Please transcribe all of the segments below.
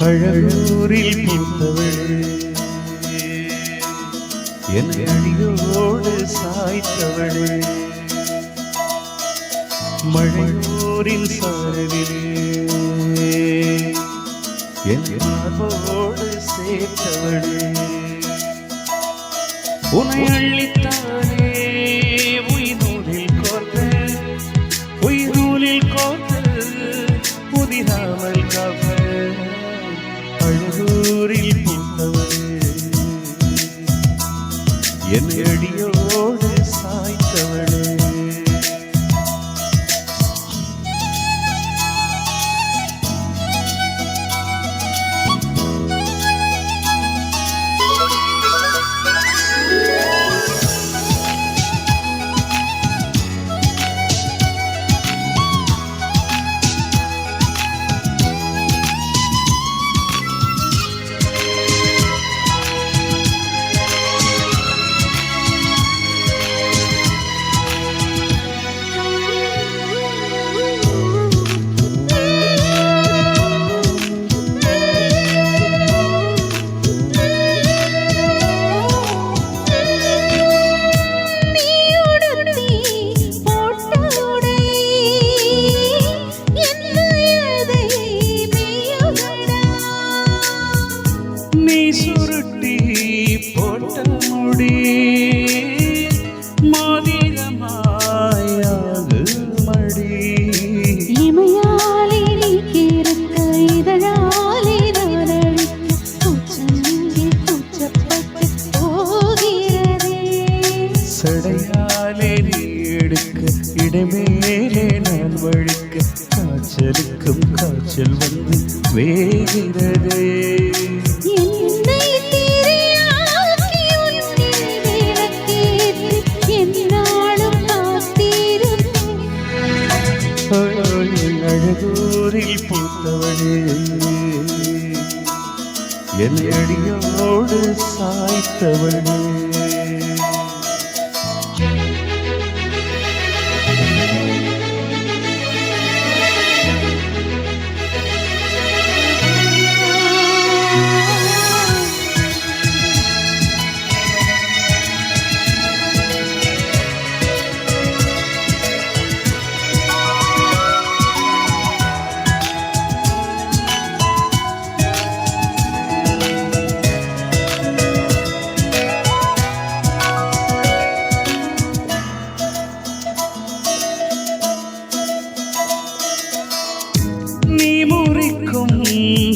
அழகூரில் பூத்தவள் என் அடியோடு சாய்த்தவள். மழையோரின் சாரவிலே என் மார்போடு சேர்த்தவள். உனை அள்ளித்தானே என் எடுக்க இடமேலே நான் வழிக்க காய்ச்சலுக்கும் காய்ச்சல் வந்து வேகிறதே. அழகூரில் பூத்தவளே. என் அடியோடு சாய்த்தவளே.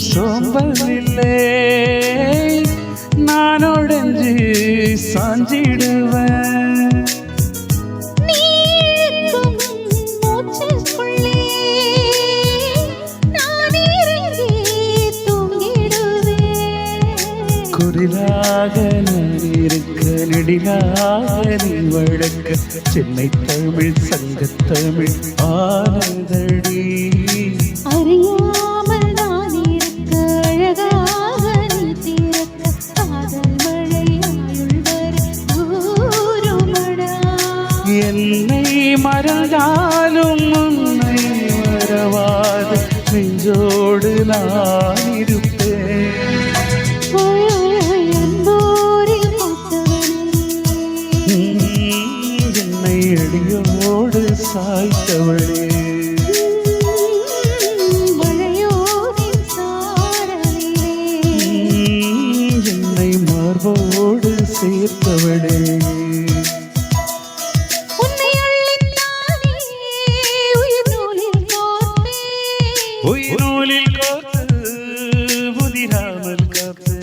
சோம்பலில்லை நான் உடைஞ்சு சாஞ்சிடுவேன் குரிலாக இருக்க நெடிலாக நீ வழக்க சென்னை தமிழ் சங்கத் தமிழ் ஆனதடி மறந்தாலும் உன்னை மறவாது நெஞ்சோடு நான் இருப்பேன் என்னை அடியோடு சாய்த்தவளே என்னை மார்போடு சேர்த்தவளே ഉയരൂലിൽ കോർത്ത് മുതിരാമൽ കാത്ത്